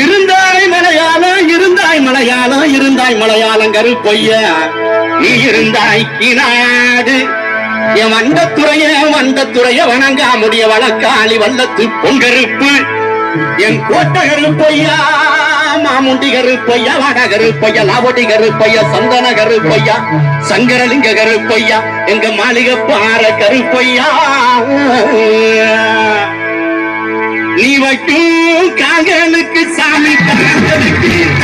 இருந்தாய் மலையாளம் இருந்தாய் மலையாளம் இருந்தாய் மலையாளம் பொய்யா. நீ இருந்தாய் கிநாடு என் வண்டத்துறைய வண்டத்துறைய வணங்காமுடிய வழக்காளி வல்லத்து பொங்கருப்பு. என் கோட்டை பொய்யா மாமுண்டி கருப்பையா வடகரு பொய்யா லாவடி கருப்பையா சந்தன கருப்பையா சங்கரலிங்க கருப்பையா எங்க மாளிகை பாற கருப்பையா காகனுக்கு வைக்கும் சாமி காகலுக்கு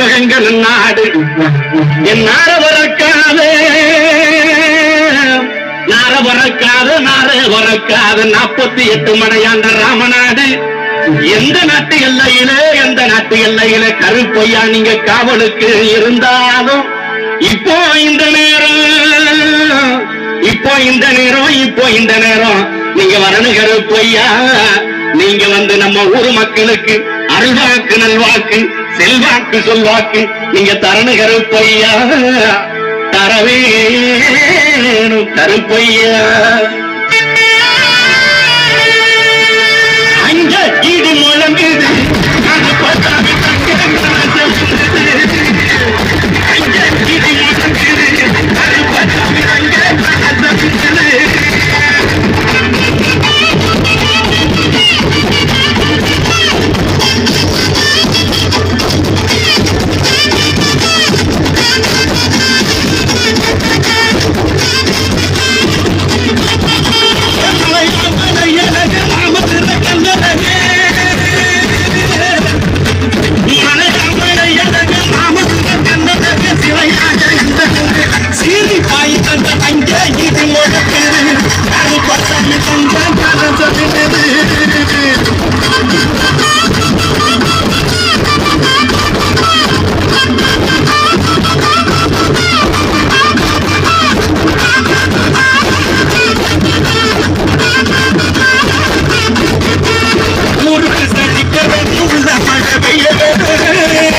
உலகங்கள் நாடு. நன்னாடு என் நார வரக்காது நார வரக்காத நார வரக்காது நாற்பத்தி எட்டு மடையாண்ட ராமநாடு. எந்த நாட்டு எல்லையிலே எந்த நாட்டு எல்லையிலே கருப்பையா நீங்க காவலுக்கு இருந்தாலும் இப்போ இந்த நேரம் இப்போ இந்த நேரம் இப்போ இந்த நேரம். நீங்க வரணுகிற பொய்யா நீங்க வந்து நம்ம ஊர் மக்களுக்கு அருள்வாக்கு நல்வாக்கு செல்வாக்கு சொல்வாக்கு நீங்க தரணு பொய்யா தரவே கருப்பையா Yeah.